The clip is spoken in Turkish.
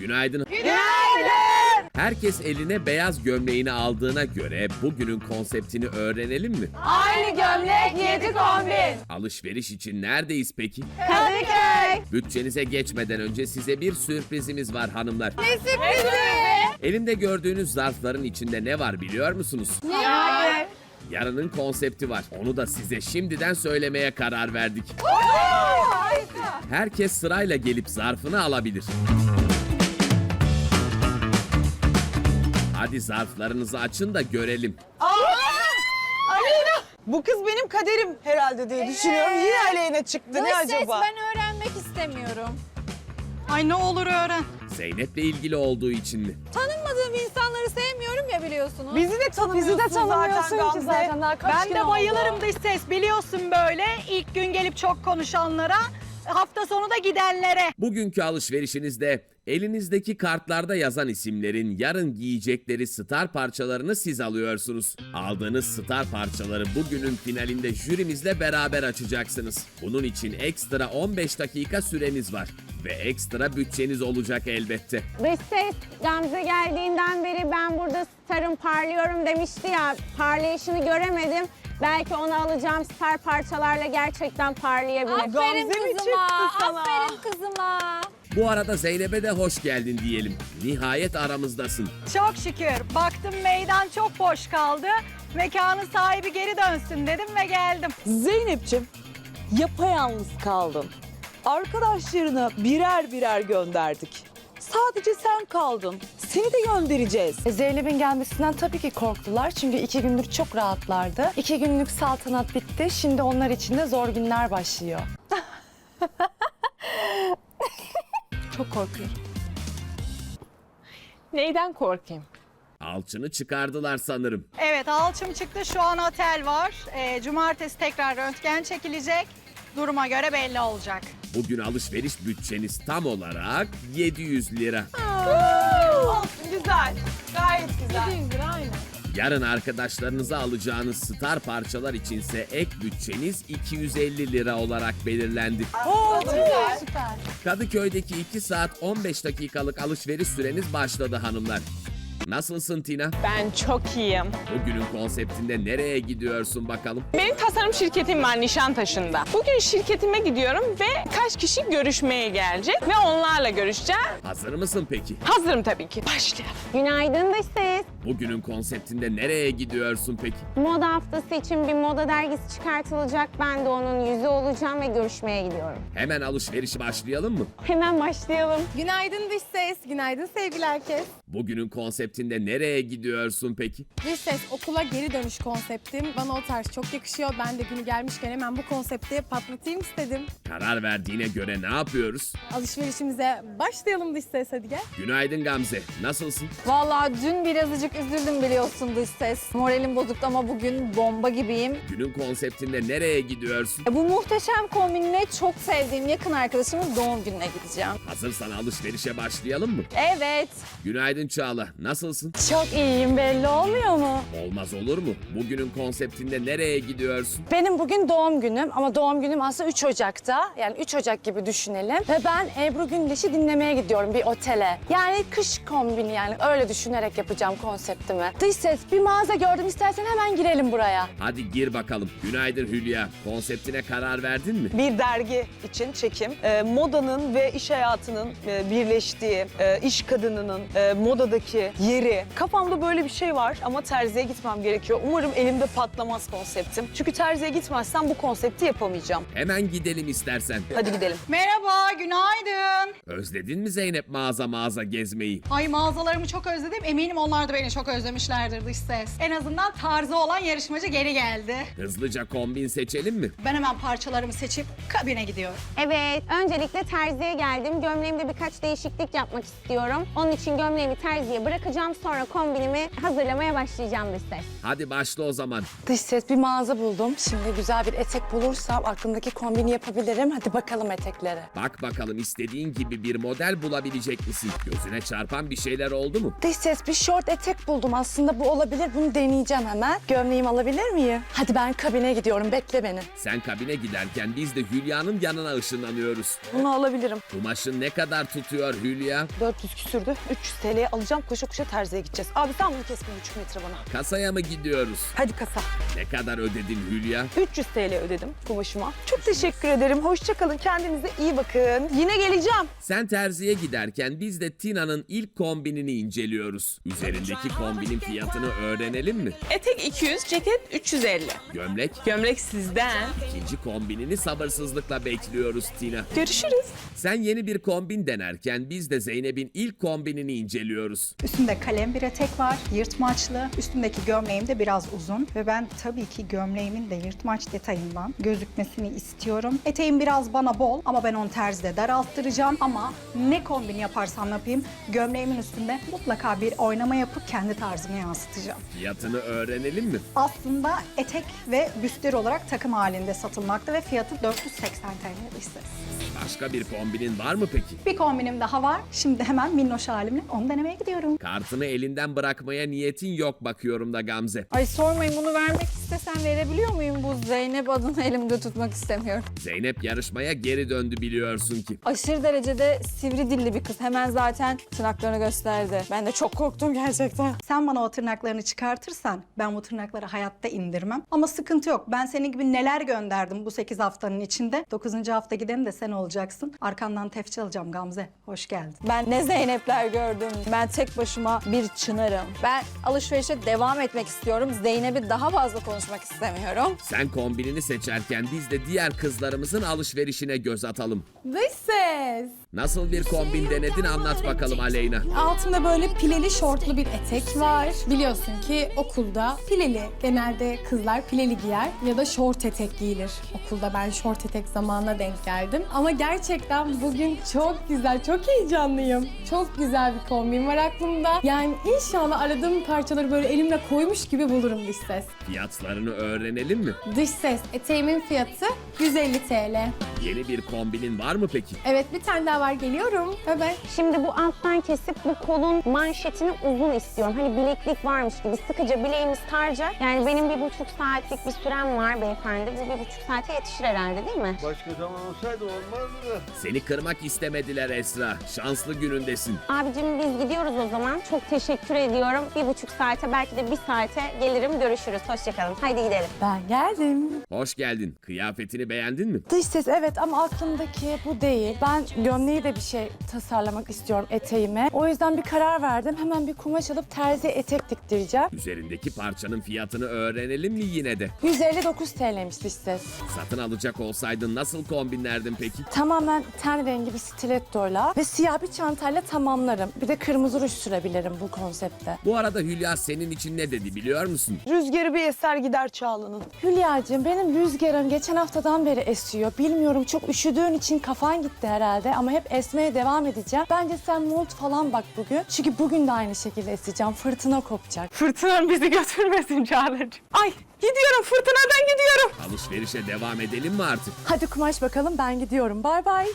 Günaydın. Herkes eline beyaz gömleğini aldığına göre bugünün konseptini öğrenelim mi? Aynı gömlek 7 kombin. Alışveriş için neredeyiz peki? Kadıköy. Bütçenize geçmeden önce size bir sürprizimiz var hanımlar. Ne sürprizi? Elimde gördüğünüz zarfların içinde ne var biliyor musunuz? Hayır. Yarının konsepti var. Onu da size şimdiden söylemeye karar verdik. Herkes sırayla gelip zarfını alabilir. Hadi zarflarınızı açın da görelim. Aleyna! Bu kız benim kaderim herhalde diye düşünüyorum. Yine Aleyna çıktı. Ne Dış ses acaba? ben öğrenmek istemiyorum. Ay ne olur öğren. Zeynep'le ilgili olduğu için mi? Tanınmadığım insanları sevmiyorum ya biliyorsunuz. Bizi de tanımıyorsun, Bizi de tanımıyorsun zaten ki zaten daha kaç Ben gün de oldu? bayılırım dış ses biliyorsun böyle ilk gün gelip çok konuşanlara hafta sonu da gidenlere. Bugünkü alışverişinizde elinizdeki kartlarda yazan isimlerin yarın giyecekleri star parçalarını siz alıyorsunuz. Aldığınız star parçaları bugünün finalinde jürimizle beraber açacaksınız. Bunun için ekstra 15 dakika süreniz var. Ve ekstra bütçeniz olacak elbette. Dış ses Gamze geldiğinden beri ben burada starım parlıyorum demişti ya. Parlayışını göremedim. Belki onu alacağım star parçalarla gerçekten parlayabilir. Aferin Gamze mi kızıma. çıktı sana? Aferin kızıma. Bu arada Zeynep'e de hoş geldin diyelim. Nihayet aramızdasın. Çok şükür baktım meydan çok boş kaldı. Mekanın sahibi geri dönsün dedim ve geldim. Zeynep'ciğim yapayalnız kaldın. Arkadaşlarına birer birer gönderdik. Sadece sen kaldın. Seni de göndereceğiz. E, Zeynep'in gelmesinden tabii ki korktular. Çünkü iki gündür çok rahatlardı. İki günlük saltanat bitti. Şimdi onlar için de zor günler başlıyor. Çok korkuyorum. Neyden korkayım? Alçını çıkardılar sanırım. Evet alçım çıktı şu an otel var. Ee, cumartesi tekrar röntgen çekilecek. Duruma göre belli olacak. Bugün alışveriş bütçeniz tam olarak 700 lira. Güzel. Gayet güzel. Yarın arkadaşlarınıza alacağınız star parçalar içinse ek bütçeniz 250 lira olarak belirlendi. Kadıköy'deki 2 saat 15 dakikalık alışveriş süreniz başladı hanımlar. Nasılsın Tina? Ben çok iyiyim. Bugünün konseptinde nereye gidiyorsun bakalım? Benim tasarım şirketim var Nişantaşı'nda. Bugün şirketime gidiyorum ve kaç kişi görüşmeye gelecek ve onlarla görüşeceğim. Hazır mısın peki? Hazırım tabii ki. Başlayalım. Günaydın dış ses. Bugünün konseptinde nereye gidiyorsun peki? Moda haftası için bir moda dergisi çıkartılacak. Ben de onun yüzü olacağım ve görüşmeye gidiyorum. Hemen alışverişe başlayalım mı? Hemen başlayalım. Günaydın dış ses. Günaydın sevgili herkes. Bugünün konseptinde nereye gidiyorsun peki? Dış ses okula geri dönüş konseptim. Bana o tarz çok yakışıyor. Ben de günü gelmişken hemen bu konsepti patlatayım istedim. Karar verdiğine göre ne yapıyoruz? Alışverişimize başlayalım dış ses hadi gel. Günaydın Gamze. Nasılsın? Vallahi dün birazcık üzüldüm biliyorsun dış ses. Moralim bozuktu ama bugün bomba gibiyim. Günün konseptinde nereye gidiyorsun? E, Bu muhteşem kombinle çok sevdiğim yakın arkadaşımın doğum gününe gideceğim. Hazırsan alışverişe başlayalım mı? Evet. Günaydın Çağla. Nasılsın? Çok iyiyim belli olmuyor mu? Olmaz olur mu? Bugünün konseptinde nereye gidiyorsun? Benim bugün doğum günüm ama doğum günüm aslında 3 Ocak'ta. Yani 3 Ocak gibi düşünelim. Ve ben Ebru Gündeş'i dinlemeye gidiyorum bir otele. Yani kış kombini yani öyle düşünerek yapacağım konseptimi. Dış ses bir mağaza gördüm istersen hemen girelim buraya. Hadi gir bakalım. Günaydın Hülya. Konseptine karar verdin mi? Bir dergi için çekim. Ee, modanın ve iş hayatının e, birleştiği, e, iş kadınının e, modadaki yeri. Kafamda böyle bir şey var ama terziye gitmem gerekiyor. Umarım elimde patlamaz konseptim. Çünkü terziye gitmezsem bu konsepti yapamayacağım. Hemen gidelim istersen. Hadi gidelim. Merhaba, günaydın. Özledin mi Zeynep mağaza mağaza gezmeyi? Ay mağazalarımı çok özledim. Eminim onlar da beni çok özlemişlerdir dış ses. En azından tarzı olan yarışmacı geri geldi. Hızlıca kombin seçelim mi? Ben hemen parçalarımı seçip kabine gidiyorum. Evet, öncelikle terziye geldim. Gömleğimde birkaç değişiklik yapmak istiyorum. Onun için gömleğimi terziye bırakacağım. Sonra kombinimi hazırlamaya başlayacağım dış ses. Hadi başla o zaman. Dış ses bir mağaza buldum. Şimdi güzel bir etek bulursam aklımdaki kombini yapabilirim. Hadi bakalım eteklere. Bak bakalım istediğin gibi bir model bulabilecek misin? Gözüne çarpan bir şeyler oldu mu? Dış ses bir short etek buldum. Aslında bu olabilir. Bunu deneyeceğim hemen. Gömleğimi alabilir miyim? Hadi ben kabine gidiyorum. Bekle beni. Sen kabine giderken biz de Hülya'nın yanına ışınlanıyoruz. Bunu alabilirim. Kumaşın ne kadar tutuyor Hülya? 400 küsürdü. 300 TL'ye alacağım. Koşa koşa terziye gideceğiz. Abi sen bunu kes bir buçuk metre bana. Kasaya mı gidiyoruz? Hadi kasa. Ne kadar ödedin Hülya? 300 TL ödedim kumaşıma. Çok teşekkür ederim. Hoşça kalın. Kendinize iyi bakın. Yine geleceğim. Sen terziye giderken biz de Tina'nın ilk kombinini inceliyoruz. Üzerindeki kombinin fiyatını öğrenelim mi? Etek 200, ceket 350. Gömlek, Gömlek sizden. ikinci kombinini sabırsızlıkla bekliyoruz Tina. Görüşürüz. Sen yeni bir kombin denerken biz de Zeynep'in ilk kombinini inceliyoruz. Üstümde kalem bir etek var, yırtmaçlı. Üstümdeki gömleğim de biraz uzun ve ben tabii ki gömleğimin de yırtmaç detayından gözükmesini istiyorum. Eteğim biraz bana bol ama ben onu terzide daralttıracağım ama ne kombin yaparsam yapayım gömleğimin üstünde mutlaka bir oynama yapıp kendi tarzımı yansıtacağım. Fiyatını öğrenelim mi? Aslında etek ve büstler olarak takım halinde satılmakta ve fiyatı 480 TL listesi. Başka bir kombinin var mı peki? Bir kombinim daha var. Şimdi hemen minnoş halimle onu denemeye gidiyorum. Kartını elinden bırakmaya niyetin yok bakıyorum da Gamze. Ay sormayın bunu vermek istesem verebiliyor muyum? Bu Zeynep adını elimde tutmak istemiyorum. Zeynep yarışmaya geri döndü biliyorsun ki. Aşırı derecede sivri dilli bir kız. Hemen zaten tırnaklarını gösterdi. Ben de çok korktum gerçekten. Sen bana o tırnaklarını çıkartırsan ben bu tırnakları hayatta indirmem. Ama sıkıntı yok. Ben senin gibi neler gönderdim bu 8 haftanın içinde. 9. hafta gideni de sen olacaksın. Arkandan tefçi alacağım Gamze. Hoş geldin. Ben ne Zeynep'ler gördüm. Ben tek başıma bir çınarım. Ben alışverişe devam etmek istiyorum. Zeynep'i daha fazla konuşmak istemiyorum. Sen kombinini seçerken biz de diğer kızlarımızın alışverişine göz atalım. Dış ses. Nasıl bir kombin denedin anlat bakalım Aleyna. Altında böyle pileli şortlu bir etek var. Biliyorsun ki okulda pileli. Genelde kızlar pileli giyer ya da şort etek giyilir. Okulda ben şort etek zamanına denk geldim. Ama gerçekten bugün çok güzel, çok heyecanlıyım. Çok güzel bir kombin var aklımda. Yani inşallah aradığım parçaları böyle elimle koymuş gibi bulurum dış ses. Fiyatlarını öğrenelim mi? Dış ses eteğimin fiyatı 150 TL. Yeni bir kombinin var mı peki? Evet bir tane daha var geliyorum. Hemen. Şimdi bu alttan kesip bu kolun manşetini uzun istiyorum. Hani bileklik varmış gibi sıkıca bileğimiz tarca. Yani benim bir buçuk saatlik bir sürem var beyefendi. Bu bir buçuk saate yetişir herhalde değil mi? Başka zaman olsaydı olmazdı da. Seni kırmak istemediler Esra. Şanslı günündesin. Abicim biz gidiyoruz o zaman. Çok teşekkür ediyorum. Bir buçuk saate belki de bir saate gelirim görüşürüz. Hoşçakalın. Haydi gidelim. Ben geldim. Hoş geldin. Kıyafetini beğendin mi? Dış ses evet ama aklımdaki bu değil. Ben gömleği de bir şey tasarlamak istiyorum eteğime. O yüzden bir karar verdim. Hemen bir kumaş alıp terzi etek diktireceğim. Üzerindeki parçanın fiyatını öğrenelim mi yine de? 159 TL'ymiş dış ses. Satın alacak olsaydın nasıl kombinlerdin peki? Tamamen ten rengi bir stilettoyla ve siyah bir çantayla tamamlarım. Bir de kırmızı ruj sürebilirim bu konsepte. Bu arada Hülya senin için ne dedi biliyor musun? Rüzgarı bir eser gider Çağla'nın. Hülya'cığım benim rüzgarım geçen haftadan beri esiyor. Bilmiyorum çok üşüdüğün için kafan gitti herhalde ama hep esmeye devam edeceğim. Bence sen mont falan bak bugün. Çünkü bugün de aynı şekilde eseceğim. Fırtına kopacak. Fırtınan bizi götürmesin Çağla'cığım. Ay gidiyorum fırtınadan gidiyorum. Alışverişe devam edelim mi artık? Hadi kumaş bakalım ben gidiyorum. Bay bay.